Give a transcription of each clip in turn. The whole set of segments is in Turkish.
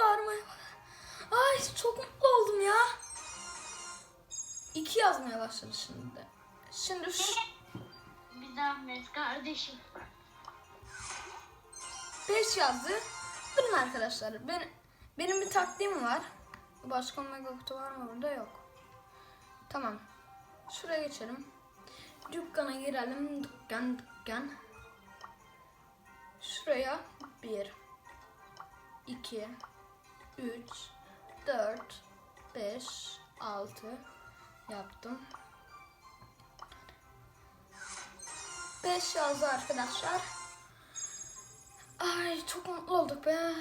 sarmaya Ay çok mutlu oldum ya. İki yazmaya başladı şimdi. Şimdi şu... Bir zahmet kardeşim. Beş yazdı. Durun arkadaşlar. Ben, benim bir taktiğim var. Başka mega kutu var mı burada? Yok. Tamam. Şuraya geçelim. Dükkana girelim. Dükkan dükkan. Şuraya bir. iki 3 4 5 6 yaptım. 5 yazdı arkadaşlar. Ay çok mutlu olduk be.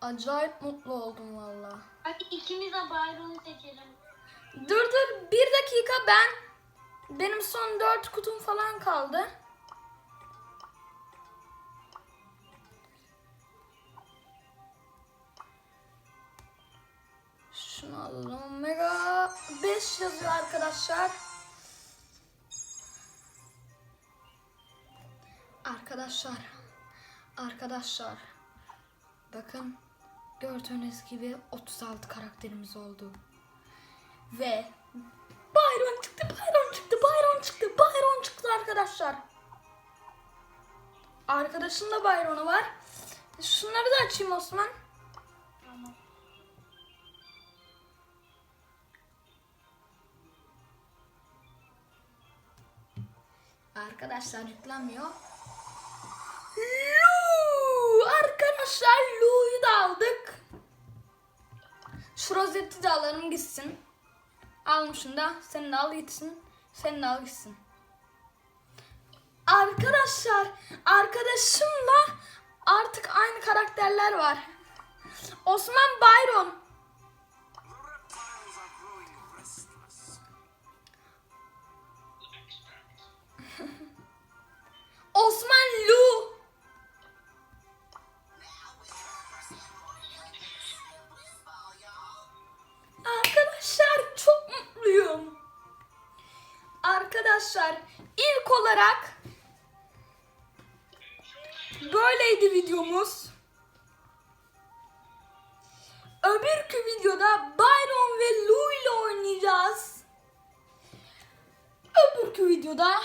Acayip mutlu oldum valla. Hadi ikimiz de Byron'u seçelim. Dur dur bir dakika ben benim son dört kutum falan kaldı. Şunu alalım. Mega 5 yazıyor arkadaşlar. Arkadaşlar. Arkadaşlar. Bakın gördüğünüz gibi 36 karakterimiz oldu. Ve Byron çıktı, Byron çıktı, Byron çıktı, Byron çıktı arkadaşlar. Arkadaşın da Byron'u var. Şunları da açayım Osman. Arkadaşlar yüklenmiyor. Lu! Arkadaşlar Lu'yu da aldık. Şu rozeti de alalım gitsin. Almışım da sen de al gitsin. Sen de al gitsin. Arkadaşlar arkadaşımla artık aynı karakterler var. Osman Byron. Mutluyum. Arkadaşlar ilk olarak böyleydi videomuz. Öbürkü videoda Byron ve Lou ile oynayacağız. Öbürkü videoda.